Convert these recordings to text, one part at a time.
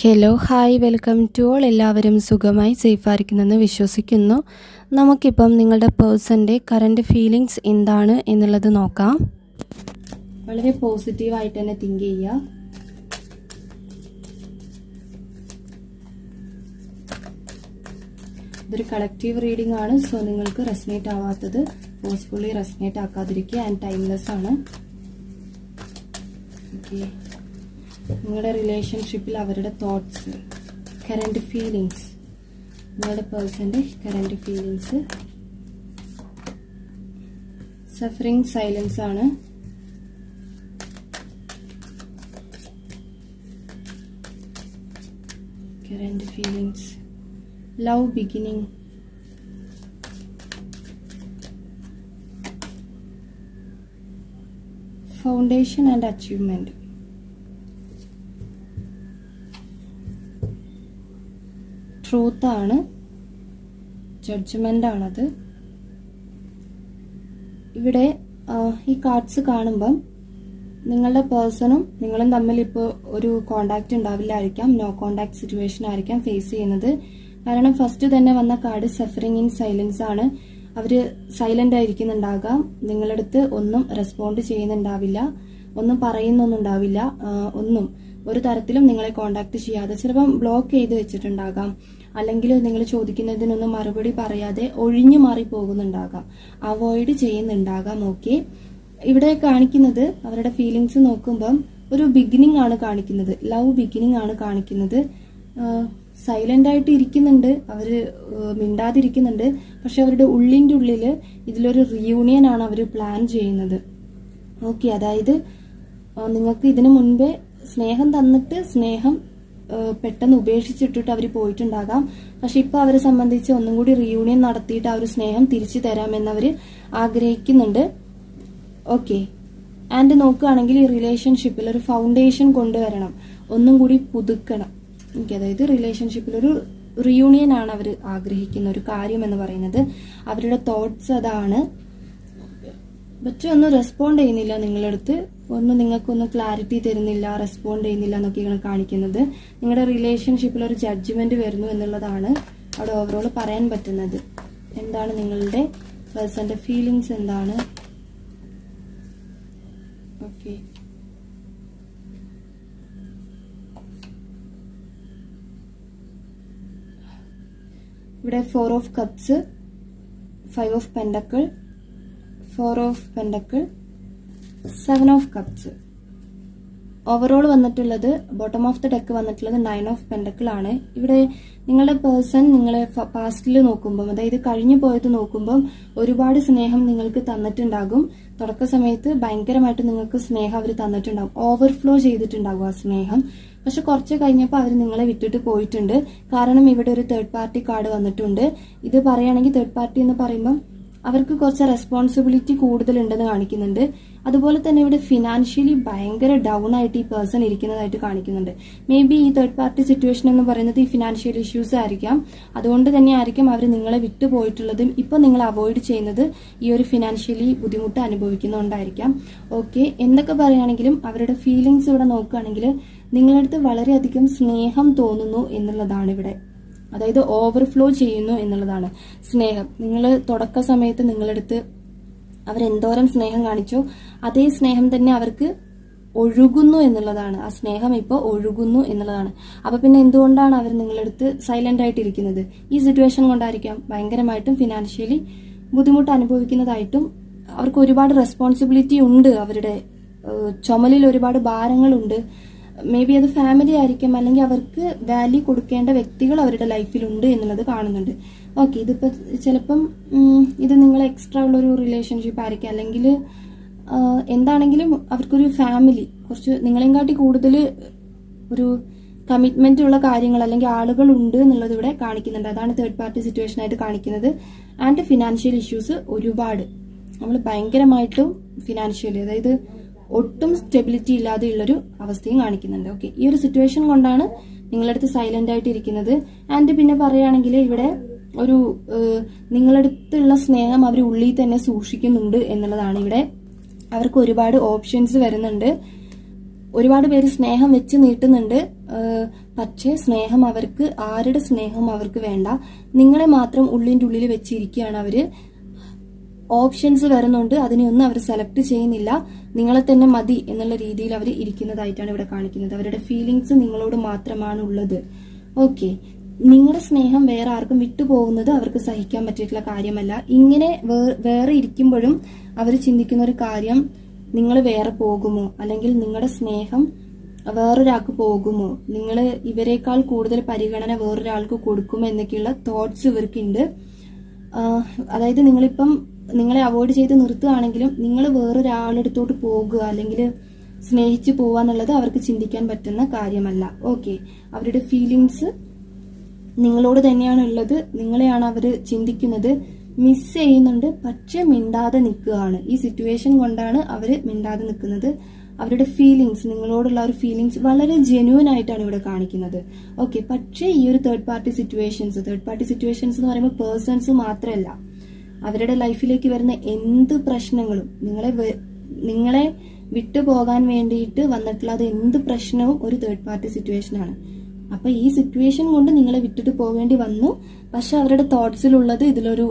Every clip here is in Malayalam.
Hello hi welcome to all എല്ലാവരും സുഖമായി സേഫായിരിക്കുന്നെന്ന് വിശ്വസിക്കുന്നു. നമുക്കിപ്പം നിങ്ങളുടെ പേഴ്സന്റെ കറന്റ് ഫീലിങ്സ് എന്താണ് എന്നുള്ളത് നോക്കാം. വളരെ പോസിറ്റീവായിട്ട് തന്നെ തിങ്ക് ചെയ്യുക. ഇതൊരു കളക്റ്റീവ് റീഡിംഗ് ആണ്. സോ നിങ്ങൾക്ക് റെസ്നേറ്റ് ആവാത്തത് ഫോഴ്സ്ഫുള്ളി റെസ്നേറ്റ് ആക്കാതിരിക്കുക ആൻഡ് ടൈംലെസ് ആണ്. ഓക്കെ നിങ്ങളുടെ റിലേഷൻഷിപ്പിൽ അവരുടെ തോട്ട്സ് കറന്റ് ഫീലിങ്സ് നിങ്ങളുടെ പേഴ്സന്റെ കറന്റ് ഫീലിങ്സ് സഫറിങ് സൈലൻസ് ആണ്. Current feelings love beginning foundation and achievement truth ആണ്. ജഡ്ജ്മെന്റ് ആണത്. ഇവിടെ ഈ കാർഡ്സ് കാണുമ്പം നിങ്ങളുടെ പേഴ്സണും നിങ്ങളും തമ്മിൽ ഇപ്പോൾ ഒരു കോണ്ടാക്ട് ഉണ്ടാവില്ലായിരിക്കാം. നോ കോണ്ടാക്ട് സിറ്റുവേഷൻ ആയിരിക്കാം ഫേസ് ചെയ്യുന്നത്. കാരണം ഫസ്റ്റ് തന്നെ വന്ന കാർഡ് സഫറിങ് ഇൻ സൈലൻസ് ആണ്. അവർ സൈലന്റ് ആയിരിക്കുന്നുണ്ടാകാം. നിങ്ങളുടെ അടുത്ത് ഒന്നും റെസ്പോണ്ട് ചെയ്യുന്നുണ്ടാവില്ല. ഒന്നും പറയുന്നൊന്നും ഉണ്ടാവില്ല. ഒന്നും. ഒരു തരത്തിലും നിങ്ങളെ കോണ്ടാക്ട് ചെയ്യാതെ. ചിലപ്പം ബ്ലോക്ക് ചെയ്ത് വെച്ചിട്ടുണ്ടാകാം. അല്ലെങ്കിൽ നിങ്ങൾ ചോദിക്കുന്നതിനൊന്നും മറുപടി പറയാതെ ഒഴിഞ്ഞു മാറി പോകുന്നുണ്ടാകാം അവോയ്ഡ് ചെയ്യുന്നുണ്ടാകാം. ഓക്കെ ഇവിടെ കാണിക്കുന്നത് അവരുടെ ഫീലിങ്സ് നോക്കുമ്പം ഒരു ബിഗിനിങ് ആണ് കാണിക്കുന്നത്. ലവ് ബിഗിനിങ് ആണ് കാണിക്കുന്നത്. സൈലന്റ് ആയിട്ട് ഇരിക്കുന്നുണ്ട്. അവർ മിണ്ടാതിരിക്കുന്നുണ്ട്. പക്ഷെ അവരുടെ ഉള്ളിന്റെ ഉള്ളിൽ ഇതിലൊരു റിയൂണിയൻ ആണ് അവർ പ്ലാൻ ചെയ്യുന്നത്. ഓക്കെ അതായത് നിങ്ങൾക്ക് ഇതിനു മുൻപേ സ്നേഹം തന്നിട്ട് സ്നേഹം പെട്ടെന്ന് ഉപേക്ഷിച്ചിട്ടിട്ട് അവർ പോയിട്ടുണ്ടാകാം. പക്ഷെ ഇപ്പൊ അവരെ സംബന്ധിച്ച് ഒന്നും കൂടി റിയൂണിയൻ നടത്തിയിട്ട് ആ ഒരു സ്നേഹം തിരിച്ചു തരാമെന്ന് അവർ ആഗ്രഹിക്കുന്നുണ്ട്. ഓക്കെ ആൻഡ് നോക്കുകയാണെങ്കിൽ ഈ റിലേഷൻഷിപ്പിൽ ഒരു ഫൗണ്ടേഷൻ കൊണ്ടുവരണം. ഒന്നും കൂടി പുതുക്കണം. എനിക്ക് അതായത് റിലേഷൻഷിപ്പിൽ ഒരു റിയൂണിയൻ ആണ് അവർ ആഗ്രഹിക്കുന്ന ഒരു കാര്യം എന്ന് പറയുന്നത്. അവരുടെ തോട്ട്സ് അതാണ്. പക്ഷെ ഒന്നും റെസ്പോണ്ട് ചെയ്യുന്നില്ല നിങ്ങളടുത്ത്. ഒന്നും നിങ്ങൾക്കൊന്നും ക്ലാരിറ്റി തരുന്നില്ല റെസ്പോണ്ട് ചെയ്യുന്നില്ല എന്നൊക്കെയാണ് കാണിക്കുന്നത്. നിങ്ങളുടെ റിലേഷൻഷിപ്പിൽ ഒരു ജഡ്ജ്മെന്റ് വരുന്നു എന്നുള്ളതാണ് അവിടെ ഓവറോൾ പറയാൻ പറ്റുന്നത്. എന്താണ് നിങ്ങളുടെ പേഴ്സന്റെ ഫീലിങ്സ് എന്താണ്? ഓക്കെ ഇവിടെ four of cups five of pentacle four of pentacle seven of cups overall വന്നിട്ടുള്ളത് ബോട്ടം ഓഫ് ദ ഡെക്ക് വന്നിട്ടുള്ളത് നയൻ ഓഫ് പെൻഡക്കിൾ ആണ്. ഇവിടെ നിങ്ങളുടെ പേഴ്സൺ നിങ്ങളെ പാസ്റ്റിൽ നോക്കുമ്പം അതായത് കഴിഞ്ഞു പോയത് നോക്കുമ്പം ഒരുപാട് സ്നേഹം നിങ്ങൾക്ക് തന്നിട്ടുണ്ടാകും. തുടക്ക സമയത്ത് ഭയങ്കരമായിട്ട് നിങ്ങൾക്ക് സ്നേഹം അവർ തന്നിട്ടുണ്ടാകും. ഓവർഫ്ലോ ചെയ്തിട്ടുണ്ടാകും ആ സ്നേഹം. പക്ഷെ കുറച്ച് കഴിഞ്ഞപ്പോൾ അവർ നിങ്ങളെ വിട്ടിട്ട് പോയിട്ടുണ്ട്. കാരണം ഇവിടെ ഒരു തേർഡ് പാർട്ടി കാർഡ് വന്നിട്ടുണ്ട്. ഇത് പറയുകയാണെങ്കിൽ തേർഡ് പാർട്ടി എന്ന് പറയുമ്പം അവർക്ക് കുറച്ച് റെസ്പോൺസിബിലിറ്റി കൂടുതലുണ്ടെന്ന് കാണിക്കുന്നുണ്ട്. അതുപോലെ തന്നെ ഇവിടെ ഫിനാൻഷ്യലി ഭയങ്കര ഡൗൺ ആയിട്ട് ഈ പേഴ്സൺ ഇരിക്കുന്നതായിട്ട് കാണിക്കുന്നുണ്ട്. മേ ബി ഈ തേർഡ് പാർട്ടി സിറ്റുവേഷൻ എന്ന് പറയുന്നത് ഈ ഫിനാൻഷ്യൽ ഇഷ്യൂസ് ആയിരിക്കാം. അതുകൊണ്ട് തന്നെ ആയിരിക്കും അവർ നിങ്ങളെ വിട്ടുപോയിട്ടുള്ളതും ഇപ്പം നിങ്ങൾ അവോയ്ഡ് ചെയ്യുന്നത് ഈ ഒരു ഫിനാൻഷ്യലി ബുദ്ധിമുട്ട് അനുഭവിക്കുന്നതുകൊണ്ടായിരിക്കാം ഓക്കെ എന്തൊക്കെ പറയുകയാണെങ്കിലും അവരുടെ ഫീലിങ്സ് ഇവിടെ നോക്കുകയാണെങ്കിൽ നിങ്ങളടുത്ത് വളരെയധികം സ്നേഹം തോന്നുന്നു എന്നുള്ളതാണ് ഇവിടെ. അതായത് ഓവർഫ്ലോ ചെയ്യുന്നു എന്നുള്ളതാണ്. സ്നേഹം. നിങ്ങൾ തുടക്ക സമയത്ത് നിങ്ങളെടുത്ത് അവരെന്തോരം സ്നേഹം കാണിച്ചു അതേ സ്നേഹം തന്നെ അവർക്ക് ഒഴുകുന്നു എന്നുള്ളതാണ്. ആ സ്നേഹം ഇപ്പോൾ ഒഴുകുന്നു എന്നുള്ളതാണ്. അപ്പൊ പിന്നെ എന്തുകൊണ്ടാണ് അവർ നിങ്ങളെടുത്ത് സൈലന്റ് ആയിട്ട് ഇരിക്കുന്നത് ഈ സിറ്റുവേഷൻ കൊണ്ടായിരിക്കാം. ഭയങ്കരമായിട്ടും ഫിനാൻഷ്യലി ബുദ്ധിമുട്ട് അനുഭവിക്കുന്നതായിട്ടും അവർക്ക് ഒരുപാട് റെസ്പോൺസിബിലിറ്റി ഉണ്ട്. അവരുടെ ചുമലിൽ ഒരുപാട് ഭാരങ്ങളുണ്ട്. മേ ബി അത് ഫാമിലി ആയിരിക്കും. അല്ലെങ്കിൽ അവർക്ക് വാല്യൂ കൊടുക്കേണ്ട വ്യക്തികൾ അവരുടെ ലൈഫിലുണ്ട് എന്നുള്ളത് കാണുന്നുണ്ട്. ഓക്കെ ഇതിപ്പോൾ ചിലപ്പം ഇത് നിങ്ങൾ എക്സ്ട്രാ ഉള്ളൊരു റിലേഷൻഷിപ്പ് ആയിരിക്കും. അല്ലെങ്കിൽ എന്താണെങ്കിലും അവർക്കൊരു ഫാമിലി കുറച്ച് നിങ്ങളെയും കാട്ടി കൂടുതൽ ഒരു കമ്മിറ്റ്മെന്റ് ഉള്ള കാര്യങ്ങൾ അല്ലെങ്കിൽ ആളുകൾ ഉണ്ട് എന്നുള്ളത് ഇവിടെ കാണിക്കുന്നുണ്ട്. അതാണ് തേർഡ് പാർട്ടി സിറ്റുവേഷൻ ആയിട്ട് കാണിക്കുന്നത്. ആൻഡ് ഫിനാൻഷ്യൽ ഇഷ്യൂസ് ഒരുപാട്. നമ്മൾ ഭയങ്കരമായിട്ടും ഫിനാൻഷ്യലി അതായത് ഒട്ടും സ്റ്റെബിലിറ്റി ഇല്ലാതെയുള്ളൊരു അവസ്ഥയും കാണിക്കുന്നുണ്ട്. ഓക്കെ ഈ ഒരു സിറ്റുവേഷൻ കൊണ്ടാണ് നിങ്ങളടുത്ത് സൈലന്റ് ആയിട്ട് ഇരിക്കുന്നത്. ആൻഡ് പിന്നെ പറയുകയാണെങ്കിൽ ഇവിടെ ഒരു നിങ്ങളടുത്തുള്ള സ്നേഹം അവർ ഉള്ളിൽ തന്നെ സൂക്ഷിക്കുന്നുണ്ട് എന്നുള്ളതാണ് ഇവിടെ. അവർക്ക് ഒരുപാട് ഓപ്ഷൻസ് വരുന്നുണ്ട്. ഒരുപാട് പേര് സ്നേഹം വെച്ച് നീട്ടുന്നുണ്ട്. പക്ഷേ സ്നേഹം അവർക്ക് ആരുടെ സ്നേഹം അവർക്ക് വേണ്ട. നിങ്ങളെ മാത്രം ഉള്ളിന്റെ ഉള്ളിൽ വെച്ചിരിക്കുകയാണ് അവർ. ഓപ്ഷൻസ് വരുന്നുണ്ട്. അതിനെയൊന്നും അവർ സെലക്ട് ചെയ്യുന്നില്ല. നിങ്ങളെ തന്നെ മതി എന്നുള്ള രീതിയിൽ അവർ ഇരിക്കുന്നതായിട്ടാണ് ഇവിടെ കാണിക്കുന്നത്. അവരുടെ ഫീലിങ്സ് നിങ്ങളോട് മാത്രമാണ് ഉള്ളത്. ഓക്കെ നിങ്ങളുടെ സ്നേഹം വേറെ ആർക്കും വിട്ടുപോകുന്നത് അവർക്ക് സഹിക്കാൻ പറ്റിയിട്ടുള്ള കാര്യമല്ല. ഇങ്ങനെ വേറെ ഇരിക്കുമ്പോഴും അവർ ചിന്തിക്കുന്ന ഒരു കാര്യം നിങ്ങൾ വേറെ പോകുമോ? അല്ലെങ്കിൽ നിങ്ങളുടെ സ്നേഹം വേറൊരാൾക്ക് പോകുമോ? നിങ്ങൾ ഇവരെക്കാൾ കൂടുതൽ പരിഗണന വേറൊരാൾക്ക് കൊടുക്കുമോ എന്നൊക്കെയുള്ള തോട്ട്സ് ഇവർക്കുണ്ട്. അതായത് നിങ്ങളിപ്പം നിങ്ങളെ അവോയ്ഡ് ചെയ്ത് നിർത്തുകയാണെങ്കിലും നിങ്ങൾ വേറൊരാളെടുത്തോട്ട് പോകുക അല്ലെങ്കിൽ സ്നേഹിച്ച് പോവുക എന്നുള്ളത് അവർക്ക് ചിന്തിക്കാൻ പറ്റുന്ന കാര്യമല്ല. ഓക്കെ അവരുടെ ഫീലിങ്സ് നിങ്ങളോട് തന്നെയാണ് ഉള്ളത് നിങ്ങളെയാണ് അവർ ചിന്തിക്കുന്നത്. മിസ് ചെയ്യുന്നുണ്ട്. പക്ഷെ മിണ്ടാതെ നിൽക്കുകയാണ്. ഈ സിറ്റുവേഷൻ കൊണ്ടാണ് അവർ മിണ്ടാതെ നിൽക്കുന്നത്. അവരുടെ ഫീലിങ്സ് നിങ്ങളോടുള്ള ഒരു ഫീലിങ്സ് വളരെ ജെന്യൂൻ ആയിട്ടാണ് ഇവിടെ കാണിക്കുന്നത്. ഓക്കെ പക്ഷേ ഈ ഒരു third party situations third party situations എന്ന് പറയുമ്പോൾ പേഴ്സൺസ് മാത്രമല്ല. അവരുടെ ലൈഫിലേക്ക് വരുന്ന എന്ത് പ്രശ്നങ്ങളും നിങ്ങളെ നിങ്ങളെ വിട്ടുപോകാൻ വേണ്ടിയിട്ട് വന്നിട്ടുള്ള അത് എന്ത് പ്രശ്നവും ഒരു തേർഡ് പാർട്ടി സിറ്റുവേഷൻ ആണ്. അപ്പൊ ഈ സിറ്റുവേഷൻ കൊണ്ട് നിങ്ങളെ വിട്ടിട്ട് പോകേണ്ടി വന്നു. പക്ഷെ അവരുടെ തോട്ട്സിലുള്ളത് ഇതിലൊരു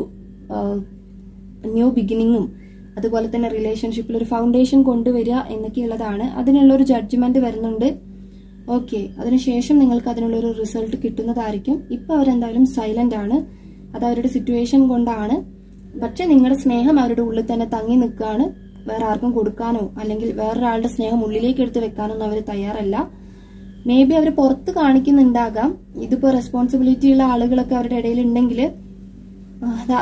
ന്യൂ ബിഗിനിങ്ങും അതുപോലെ തന്നെ റിലേഷൻഷിപ്പിൽ ഒരു ഫൗണ്ടേഷൻ കൊണ്ടുവരിക എന്നൊക്കെയുള്ളതാണ്. അതിനുള്ള ഒരു ജഡ്ജ്മെന്റ് വരുന്നുണ്ട്. ഓക്കെ അതിനുശേഷം നിങ്ങൾക്ക് അതിനുള്ള ഒരു റിസൾട്ട് കിട്ടുന്നതായിരിക്കും. ഇപ്പൊ അവരെന്തായാലും സൈലന്റ് ആണ്. അത് അവരുടെ സിറ്റുവേഷൻ കൊണ്ടാണ്. പക്ഷെ നിങ്ങളുടെ സ്നേഹം അവരുടെ ഉള്ളിൽ തന്നെ തങ്ങി നിൽക്കുകയാണ് വേറെ ആർക്കും കൊടുക്കാനോ അല്ലെങ്കിൽ വേറൊരാളുടെ സ്നേഹം ഉള്ളിലേക്ക് എടുത്ത് വെക്കാനൊന്നും അവർ തയ്യാറല്ല. മേ ബി അവർ പുറത്ത് കാണിക്കുന്നുണ്ടാകാം. ഇതിപ്പോ റെസ്പോൺസിബിലിറ്റി ഉള്ള ആളുകളൊക്കെ അവരുടെ ഇടയിൽ ഉണ്ടെങ്കിൽ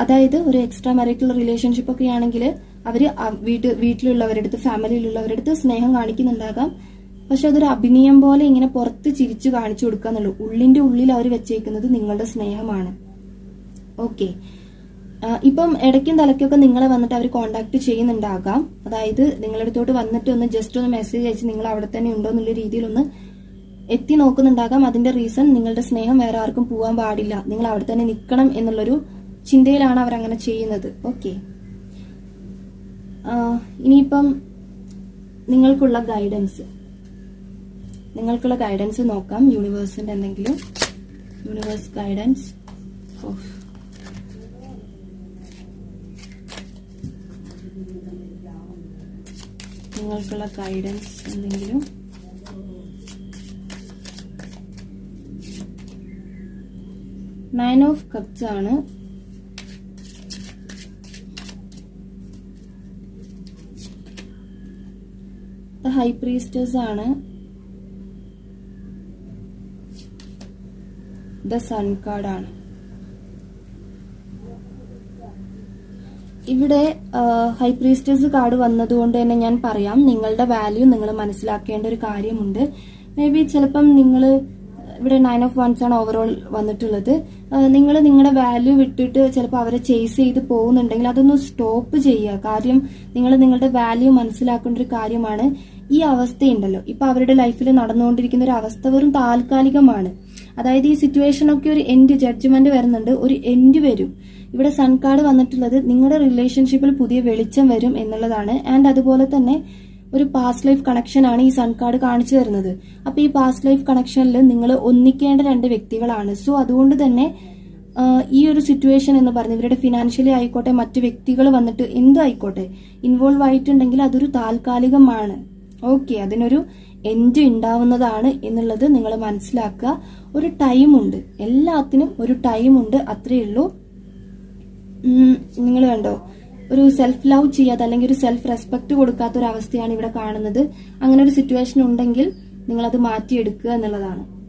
അതായത് ഒരു എക്സ്ട്രാ മാരിറ്റൽ റിലേഷൻഷിപ്പ് ഒക്കെ ആണെങ്കിൽ അവർ വീട്ട് വീട്ടിലുള്ളവരുടെ അടുത്ത് ഫാമിലിയിലുള്ളവരുടെ അടുത്ത് സ്നേഹം കാണിക്കുന്നുണ്ടാകാം. പക്ഷെ അതൊരു അഭിനയം പോലെ ഇങ്ങനെ പുറത്ത് ചിരിച്ചു കാണിച്ചു കൊടുക്കാന്നുള്ളൂ. ഉള്ളിന്റെ ഉള്ളിൽ അവർ വെച്ചേക്കുന്നത് നിങ്ങളുടെ സ്നേഹമാണ്. ഓക്കെ ഇപ്പം ഇടയ്ക്കും തലയ്ക്കൊക്കെ നിങ്ങളെ വന്നിട്ട് അവർ കോണ്ടാക്ട് ചെയ്യുന്നുണ്ടാകാം. അതായത് നിങ്ങളുടെ അടുത്തോട്ട് വന്നിട്ട് ഒന്ന് ജസ്റ്റ് ഒന്ന് മെസ്സേജ് അയച്ച് നിങ്ങൾ അവിടെ തന്നെ ഉണ്ടോ എന്നുള്ള രീതിയിൽ ഒന്ന് എത്തി നോക്കുന്നുണ്ടാകാം. അതിന്റെ റീസൺ നിങ്ങളുടെ സ്നേഹം വേറെ ആർക്കും പോകാൻ പാടില്ല. നിങ്ങൾ അവിടെ തന്നെ നിൽക്കണം എന്നുള്ളൊരു ചിന്തയിലാണ് അവർ അങ്ങനെ ചെയ്യുന്നത് ഓക്കെ ഇനിയിപ്പം നിങ്ങൾക്കുള്ള ഗൈഡൻസ് നിങ്ങൾക്കുള്ള ഗൈഡൻസ് നോക്കാം. യൂണിവേഴ്സിന്റെ എന്തെങ്കിലും. യൂണിവേഴ്സ് ഗൈഡൻസ് നിങ്ങൾക്കുള്ള ഗൈഡൻസ് എന്തെങ്കിലും? നയൻ ഓഫ് കപ്സ് ആണ്. ഹൈ പ്രീസ്റ്റേഴ്സ് ആണ്. ദ സൺ കാർഡാണ് ഇവിടെ ഹൈ പ്രീസ്റ്റേഴ്സ് കാർഡ് വന്നതുകൊണ്ട് തന്നെ ഞാൻ പറയാം നിങ്ങളുടെ വാല്യൂ നിങ്ങൾ മനസ്സിലാക്കേണ്ട ഒരു കാര്യമുണ്ട്. മേ ബി ചിലപ്പം നിങ്ങൾ ഇവിടെ നയൻ ഓഫ് വൺസ് ആണ് ഓവറോൾ വന്നിട്ടുള്ളത്. നിങ്ങൾ നിങ്ങളുടെ വാല്യൂ വിട്ടിട്ട് ചിലപ്പോൾ അവരെ ചേസ് ചെയ്ത് പോകുന്നുണ്ടെങ്കിൽ അതൊന്ന് സ്റ്റോപ്പ് ചെയ്യുക. കാര്യം നിങ്ങൾ നിങ്ങളുടെ വാല്യൂ മനസ്സിലാക്കേണ്ട ഒരു കാര്യമാണ്. ഈ അവസ്ഥയുണ്ടല്ലോ. ഇപ്പൊ അവരുടെ ലൈഫിൽ നടന്നുകൊണ്ടിരിക്കുന്ന ഒരു അവസ്ഥ വെറും താൽക്കാലികമാണ്. അതായത് ഈ സിറ്റുവേഷൻ ഒക്കെ ഒരു എൻഡ് ജഡ്ജ്മെന്റ് വരുന്നുണ്ട് ഒരു എൻഡ് വരും. ഇവിടെ സൺ കാർഡ് വന്നിട്ടുള്ളത് നിങ്ങളുടെ റിലേഷൻഷിപ്പിൽ പുതിയ വെളിച്ചം വരും എന്നുള്ളതാണ്. ആൻഡ് അതുപോലെ തന്നെ ഒരു പാസ്റ്റ് ലൈഫ് കണക്ഷൻ ആണ് ഈ സൺ കാർഡ് കാണിച്ചു തരുന്നത്. അപ്പൊ ഈ പാസ്റ്റ് ലൈഫ് കണക്ഷനിൽ നിങ്ങൾ ഒന്നിക്കേണ്ട രണ്ട് വ്യക്തികളാണ്. സോ അതുകൊണ്ട് തന്നെ ഈ ഒരു സിറ്റുവേഷൻ എന്ന് പറഞ്ഞ് ഇവരുടെ ഫിനാൻഷ്യലി ആയിക്കോട്ടെ മറ്റു വ്യക്തികൾ വന്നിട്ട് എന്തും ആയിക്കോട്ടെ ഇൻവോൾവ് ആയിട്ടുണ്ടെങ്കിൽ അതൊരു താൽക്കാലികമാണ്. ഓക്കെ അതിനൊരു എൻഡ് ഉണ്ടാവുന്നതാണ് എന്നുള്ളത് നിങ്ങൾ മനസ്സിലാക്കുക. ഒരു ടൈമുണ്ട് എല്ലാത്തിനും ഒരു ടൈമുണ്ട് അത്രയേ ഉള്ളൂ. നിങ്ങൾ കണ്ടോ? ഒരു സെൽഫ് ലവ് ചെയ്യാത്ത അല്ലെങ്കിൽ ഒരു സെൽഫ് റെസ്പെക്ട് കൊടുക്കാത്ത ഒരു അവസ്ഥയാണ് ഇവിടെ കാണുന്നത്. അങ്ങനെ ഒരു സിറ്റുവേഷൻ ഉണ്ടെങ്കിൽ നിങ്ങൾ അത് മാറ്റിയെടുക്കുക എന്നുള്ളതാണ്.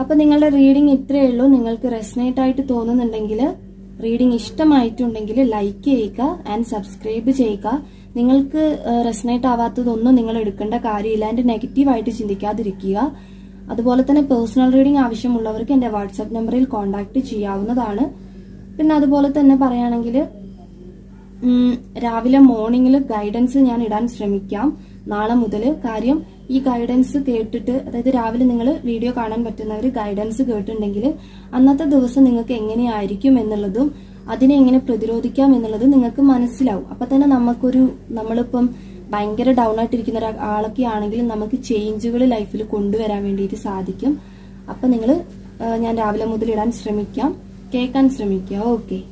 അപ്പൊ നിങ്ങളുടെ റീഡിംഗ് ഇത്രയേ ഉള്ളൂ. നിങ്ങൾക്ക് റെസനേറ്റ് ആയിട്ട് തോന്നുന്നുണ്ടെങ്കിൽ റീഡിംഗ് ഇഷ്ടമായിട്ടുണ്ടെങ്കിൽ ലൈക്ക് ചെയ്യുക ആൻഡ് സബ്സ്ക്രൈബ് ചെയ്യുക. നിങ്ങൾക്ക് റെസനേറ്റ് ആവാത്തതൊന്നും നിങ്ങൾ എടുക്കേണ്ട കാര്യമില്ല. എന്റെ നെഗറ്റീവായിട്ട് ചിന്തിക്കാതിരിക്കുക. അതുപോലെ തന്നെ പേഴ്സണൽ റീഡിംഗ് ആവശ്യമുള്ളവർക്ക് എന്റെ വാട്സാപ്പ് നമ്പറിൽ കോൺടാക്ട് ചെയ്യാവുന്നതാണ്. പിന്നെ അതുപോലെ തന്നെ പറയുകയാണെങ്കിൽ രാവിലെ മോർണിംഗിൽ ഗൈഡൻസ് ഞാൻ ഇടാൻ ശ്രമിക്കാം. നാളെ മുതൽ കാര്യം ഈ ഗൈഡൻസ് കേട്ടിട്ട് അതായത് രാവിലെ നിങ്ങൾ വീഡിയോ കാണാൻ പറ്റുന്നവർ ഗൈഡൻസ് കേട്ടിട്ടുണ്ടെങ്കിൽ അന്നത്തെ ദിവസം നിങ്ങൾക്ക് എങ്ങനെയായിരിക്കും എന്നുള്ളതും അതിനെ എങ്ങനെ പ്രതിരോധിക്കാം എന്നുള്ളത് നിങ്ങൾക്ക് മനസ്സിലാവും. അപ്പൊ തന്നെ നമുക്കൊരു നമ്മളിപ്പം ഭയങ്കര ഡൗൺ ആയിട്ടിരിക്കുന്ന ഒരാളൊക്കെ ആണെങ്കിൽ നമുക്ക് ചേഞ്ചുകൾ ലൈഫിൽ കൊണ്ടുവരാൻ വേണ്ടിയിട്ട് സാധിക്കും. അപ്പം നിങ്ങൾ ഞാൻ രാവിലെ മുതൽ ഇടാൻ ശ്രമിക്കാം. കേൾക്കാൻ ശ്രമിക്കുക ഓക്കെ